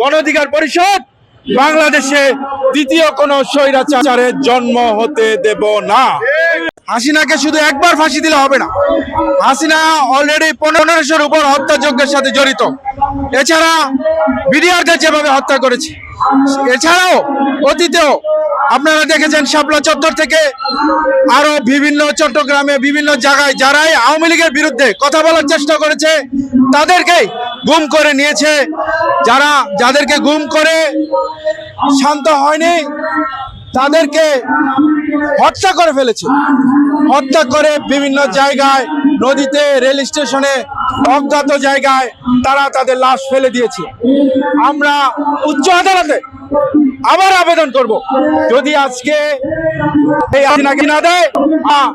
গণঅধিকার পরিষদ, বাংলাদেশে দ্বিতীয় কোন স্বৈরাচারের জন্ম হতে দেব না। হাসিনাকে শুধু একবার ফাঁসি দিলে হবে না। হাসিনা অলরেডি পনেরোশোর উপর হত্যাযজ্ঞের সাথে জড়িত। এছাড়া বিডিআরকে যেভাবে হত্যা করেছে, এছাড়াও অতীতেও আপনারা দেখেছেন শাপলা চত্বর থেকে আরও বিভিন্ন চট্টগ্রামে বিভিন্ন জায়গায় যারাই আওয়ামী লীগের বিরুদ্ধে কথা বলার চেষ্টা করেছে, তাদেরকেই গুম করে নিয়েছে। যারা, যাদেরকে গুম করে শান্ত হয়নি, তাদেরকে হত্যা করে ফেলেছে। হত্যা করে বিভিন্ন জায়গায়, নদীতে, রেল স্টেশনে অজ্ঞাত জায়গায় তারা তাদের লাশ ফেলে দিয়েছে। আমরা উচ্চ আদালতে আবার আবেদন করব। যদি আজকে এই আপনাকে না দেয় মানবাধিকারের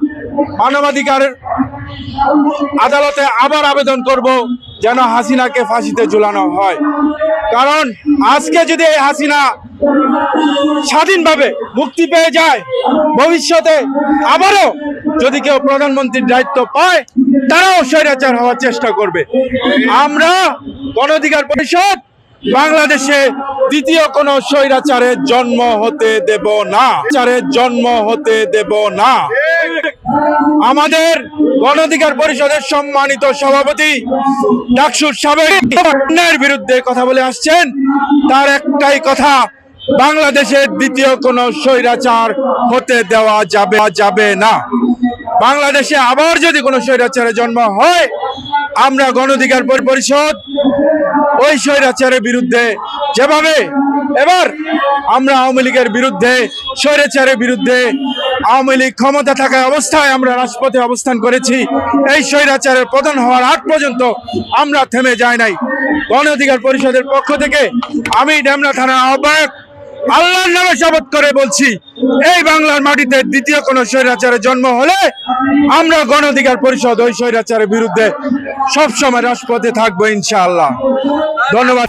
মানবাধিকার আদালতে আবার আবেদন করব। যেন হাসিনাকে ফাঁসিতে ঝুলানো হয়। কারণ আজকে যদি এই হাসিনা স্বাধীনভাবে মুক্তি পেয়ে যায়, ভবিষ্যতে আবারও যদি কেউ প্রধানমন্ত্রীর দায়িত্ব পায়, তারাও স্বৈরাচার হওয়ার চেষ্টা করবে। আমরা গণ অধিকার পরিষদ বাংলাদেশে দ্বিতীয় কোন স্বৈরাচারের জন্ম হতে দেব না। জন্ম হতে দেব না। আমাদের গণ অধিকার পরিষদের সম্মানিত সভাপতি ডাকসুর সাবেক অন্যায়ের বিরুদ্ধে কথা বলে আসছেন। তার একটাই কথা, বাংলাদেশের দ্বিতীয় কোন স্বৈরাচার হতে দেওয়া যাবে যাবে না। বাংলাদেশে আবার যদি কোনো স্বৈরাচারের জন্ম হয়, আমরা গণ অধিকার পরিষদ ওই স্বৈরাচারের বিরুদ্ধে যেভাবে এবার আমরা আওয়ামী লীগের বিরুদ্ধে, স্বৈরাচারের বিরুদ্ধে আওয়ামী লীগ ক্ষমতা থাকা অবস্থায় আমরা রাজপথে অবস্থান করেছি। এই স্বৈরাচারের প্রধান হওয়ার আগ পর্যন্ত আমরা থেমে যাই নাই। গণ অধিকার পরিষদের পক্ষ থেকে আমি ডেমরা থানার আহ্বায়ক আল্লাহর নামে শপথ করে বলছি, এই বাংলার মাটিতে দ্বিতীয় কোন স্বৈরাচারের জন্ম হলে আমরা গণ অধিকার পরিষদ ওই স্বৈরাচারের বিরুদ্ধে সবসময় রাজপথে থাকব ইনশাআল্লাহ। ধন্যবাদ।